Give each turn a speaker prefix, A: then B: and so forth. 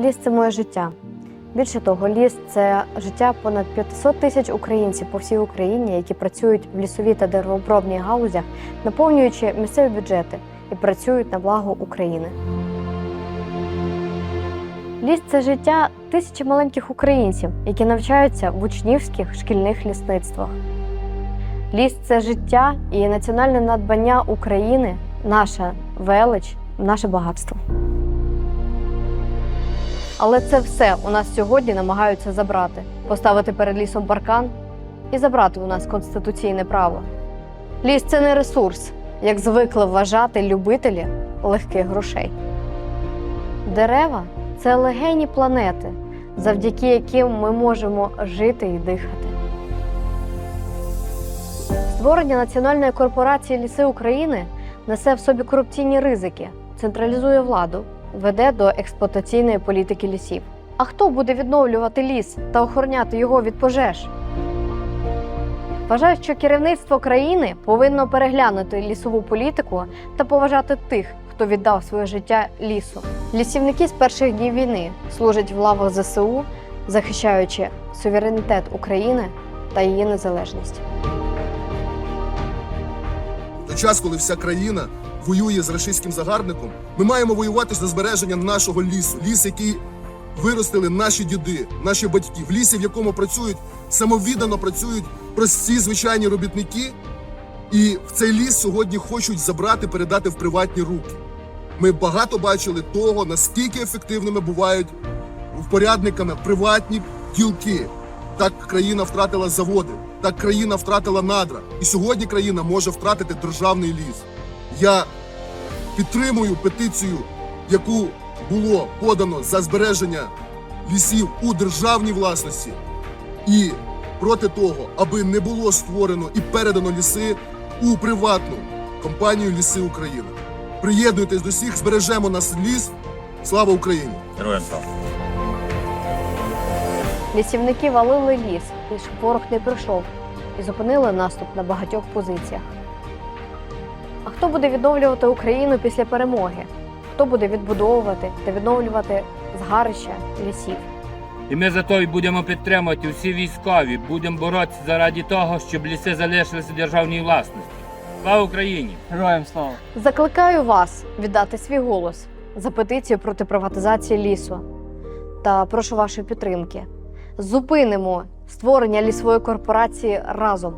A: Ліс це моє життя. Більше того, ліс це життя понад 500 тисяч українців по всій Україні, які працюють в лісовій та деревообробній галузях, наповнюючи місцеві бюджети і працюють на благо України. Ліс це життя тисячі маленьких українців, які навчаються в учнівських шкільних лісництвах. Ліс це життя і національне надбання України, наша велич, наше багатство. Але це все у нас сьогодні намагаються забрати, поставити перед лісом паркан і забрати у нас конституційне право. Ліс це не ресурс, як звикли вважати любителі легких грошей. Дерева це легені планети, завдяки яким ми можемо жити і дихати. Створення національної корпорації Ліси України несе в собі корупційні ризики, централізує владу, веде до експлуатаційної політики лісів. А хто буде відновлювати ліс та охороняти його від пожеж? Вважаю, що керівництво країни повинно переглянути лісову політику та поважати тих, хто віддав своє життя лісу. Лісівники з перших днів війни служать в лавах ЗСУ, захищаючи суверенітет України та її незалежність.
B: Той час, коли вся країна воює з рашистським загарбником, ми маємо воювати за збереження нашого лісу. Ліс, який виростили наші діди, наші батьки, в лісі, в якому працюють самовіддано працюють прості звичайні робітники. І в цей ліс сьогодні хочуть забрати, передати в приватні руки. Ми багато бачили того, наскільки ефективними бувають впорядниками приватні ділки. Так країна втратила заводи, так країна втратила надра. І сьогодні країна може втратити державний ліс. Я підтримую петицію, яку було подано за збереження лісів у державній власності, і проти того, аби не було створено і передано ліси у приватну компанію Ліси України. Приєднуйтесь до всіх, збережемо наш ліс. Слава Україні!
C: Героям слава.
A: Лісівники валили ліс, і щоб ворог не прийшов, і зупинили наступ на багатьох позиціях. А хто буде відновлювати Україну після перемоги? Хто буде відбудовувати та відновлювати згарища лісів?
D: І ми за то й будемо підтримувати усі військові, будемо боротися заради того, щоб ліси залишилися в державній власності. Слава Україні!
E: Героям слава!
A: Закликаю вас віддати свій голос за петицію проти приватизації лісу та прошу вашої підтримки. Зупинимо створення лісової корпорації разом.